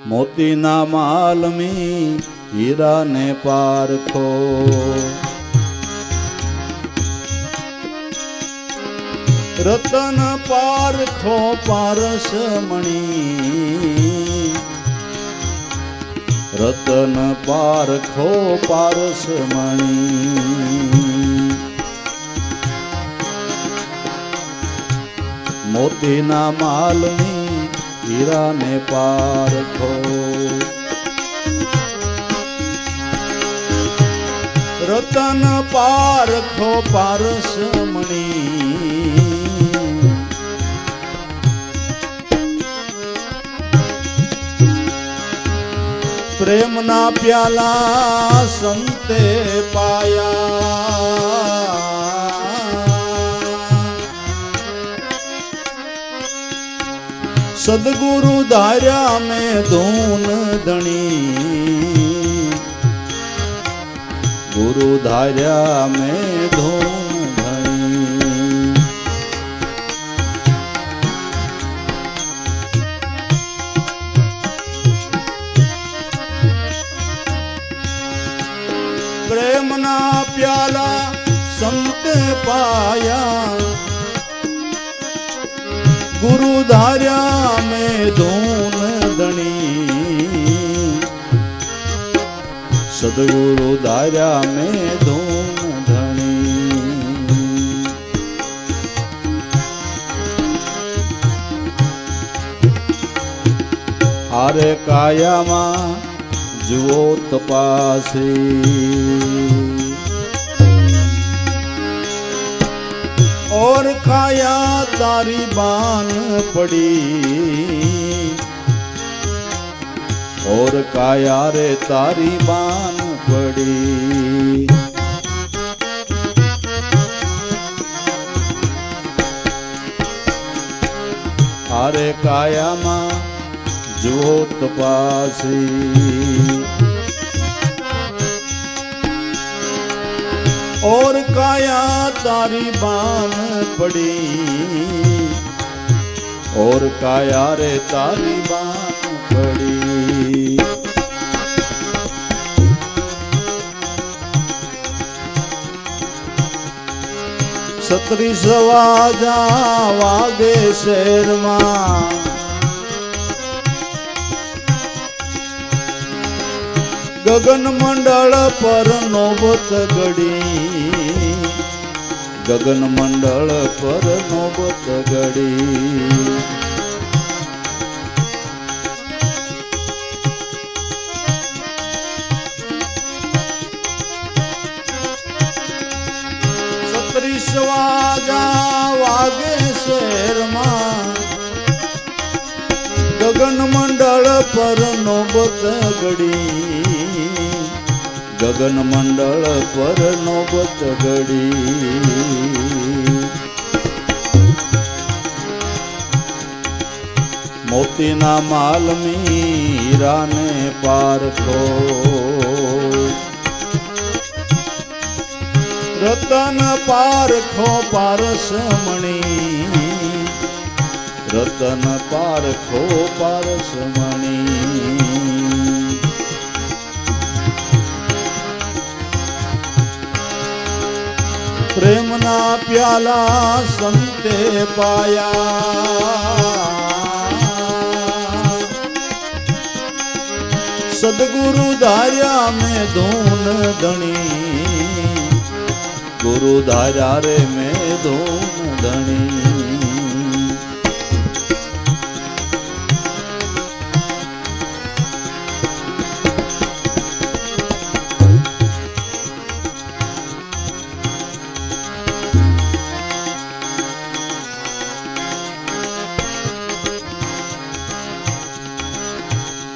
મોતીના માલમી હીરાને પારખો રતન પારખો પારસમણી રતન પારખો પારસમણી મોતીના માલની હીરાને પારખો રતન પારખો પારસમણી પ્રેમના પ્યાલા સંતે પાયા. સદગુરુ ધાર્યા મેં ધૂન ધણી. ગુરુ ધાર્યા મેં ધૂન સદગુરુ ધાર્યા મેં ધૂન ધણી હારે કાયામાં જુઓ તપાસી और खाया तारी बान पड़ी ઓર કાયા રે તારી બાન પડી અરે કાયામાં જુઓ તપાસી ઓર કાયા તારી બાન પડી ઓર કાયા રે તારી બાન સત્રીસ વાજા વાગે શેરમાં. ગગન મંડળ પર નોબત ગડી ગગન મંડળ પર નોબત ગડી સત્રીસ વાગે શેરમાં. ગગન મંડળ પર નોબત ગડી. ગગન મંડળ પર નોબત ગડી. મોતીના માલમી હીરાને પારખો. રતન પારખો પારસમણી રતન પારખો પારસમણી પ્રેમના પ્યાલા સંતે પાયા. સદગુરુ ધાર્યા મેં ધૂન ધણી. ગુરુ ધાર્યા રે મેં ધૂન ધણી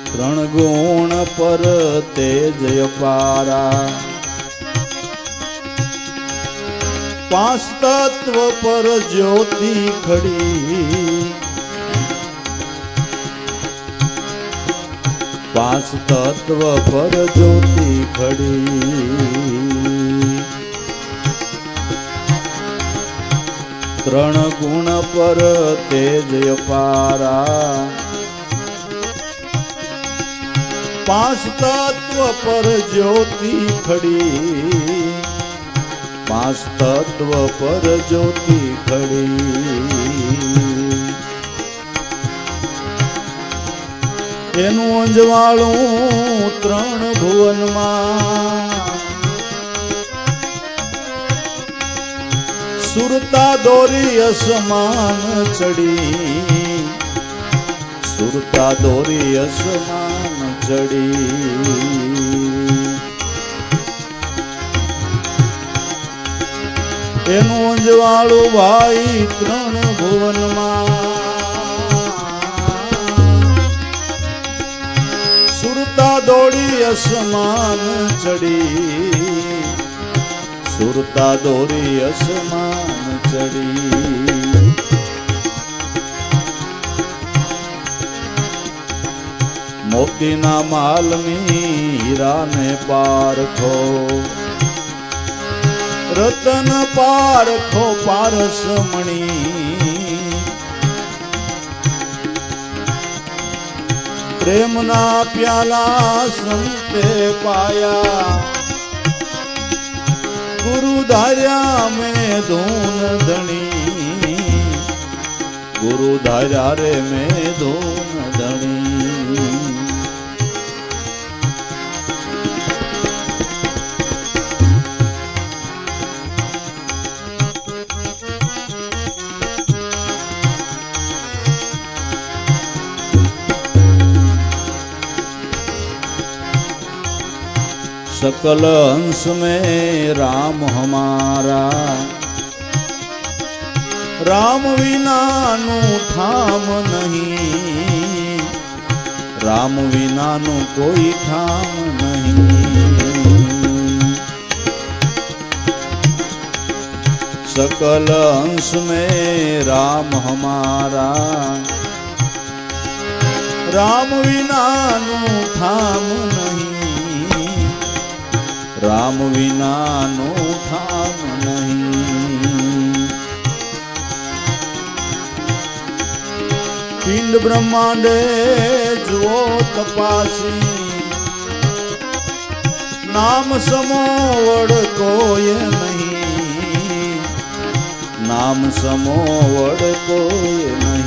ત્રણ ગુણ પર તેજ પારા પાંચ તત્વ પર જ્યોતિ ખડી. પાંચ તત્વ પર જ્યોતિ ખડી. ત્રણ ગુણ પર તેજ પારા પાંચ તત્વ પર જ્યોતિ ખડી. પાંચ તત્વ પર જ્યોતિ ખડી એનું અંજવાળું ત્રણ ભુવનમાં સુરતા દોરી અસમાન ચડી. સુરતા દોરી અસમાન ચડી. એનું જવાળું ભાઈ ત્રણ ભુવનમાં. સુરતા દોડી અસમાન ચડી. સુરતા દોડી અસમાન ચડી. મોતીના માલની હીરાને પારખો. રતન પારખો પારસમણી પ્રેમના પ્યાલા સંતે પાયા. ગુરુ ધાર્યા મેં ધૂન ધણી. ગુરુ ધાર્યા રે મેં ધૂન ધણી. सकल अंश में राम हमारा राम विना नु ठाम नहीं राम विना नु कोई ठाम नहीं सकल अंश में राम हमारा राम विना नु ठाम नहीं રામ વિનાનું ઠામ નહીં. પિંડ બ્રહ્માંડે જુઓ તપાસી. નામ સમો વડ કોઈ નહીં. નામ સમો વડ કોઈ નહીં.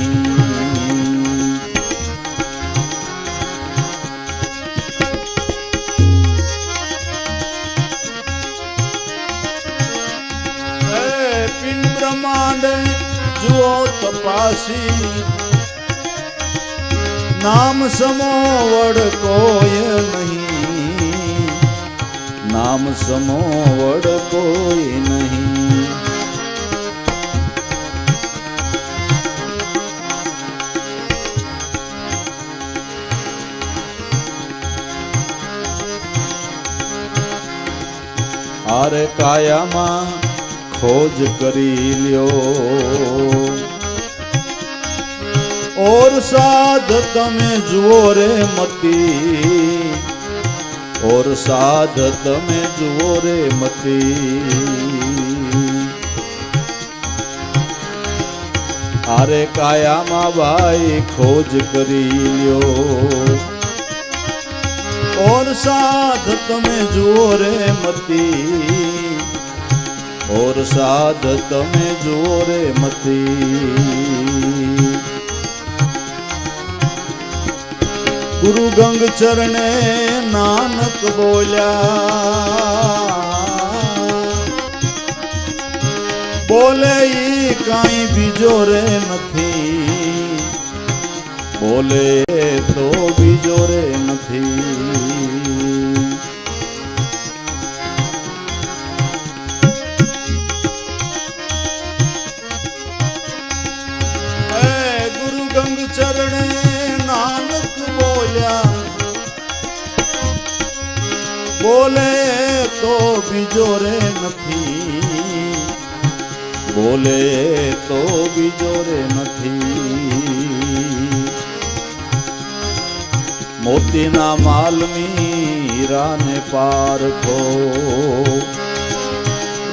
તપાસી નામ સમો વડ કોઈ નહીં. નામ સમો વડ કોઈ નહીં. આરે કાયામાં ખોજ કરી લ્યો. ઓર સાધ તમે જુઓ રે મતી ઓર સાધ તમે જુઓ રે મતી અરે કાયામાં ભાઈ ખોજ કરી લ્યો ઓર સાધ તમે જુઓ રે મતી ઓર સાધ તમે જુઓ રે મતી ગુરુ ગંગ ચરણે નાનક બોલ્યા. બોલે ઈ કાંઈ બીજો રે નથી. બોલે તો બીજો રે નથી. બોલે તો બીજો રે નથી. બોલે તો બીજો રે નથી. મોતીના માલમી હીરાને પારખો.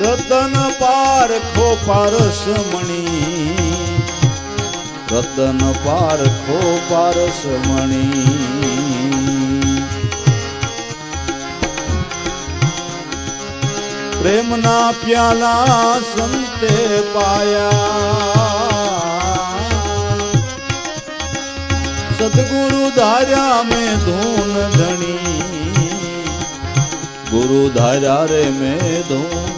રતન પારખો પારસમણી રતન પારખો પારસમણી પ્રેમના પ્યાલા સંતે પાયા. સદગુરુ ધાર્યા મેં ધૂન ધણી. ગુરુ ધાર્યા રે મેં ધૂન